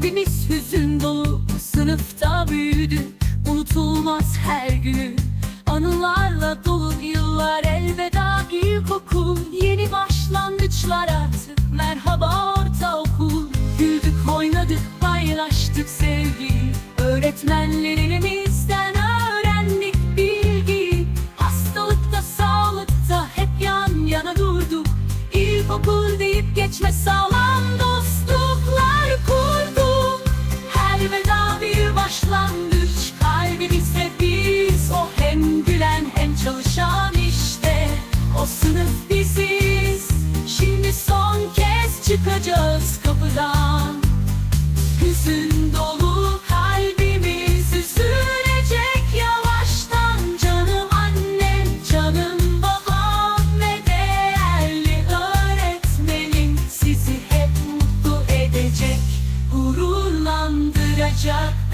Hepimiz hüzün dolu sınıfta büyüdük Unutulmaz her günü. Anılarla dolu yıllar elveda ilkokul Yeni başlangıçlar artık merhaba ortaokul. Güldük oynadık paylaştık sevgi. Öğretmenlerimizden öğrendik bilgi. Hastalıkta sağlıkta hep yan yana durduk. İlkokul deyip geçme sağlam başlangıç Kalbimizde biz. O hem gülen hem çalışan işte. O sınıf biziz. Şimdi son kez çıkacağız kapıdan. Hüzün dolu kalbimiz üzülecek yavaştan. Canım annem, canım babam ve değerli öğretmenim Sizi hep mutlu edecek, gururlandıracak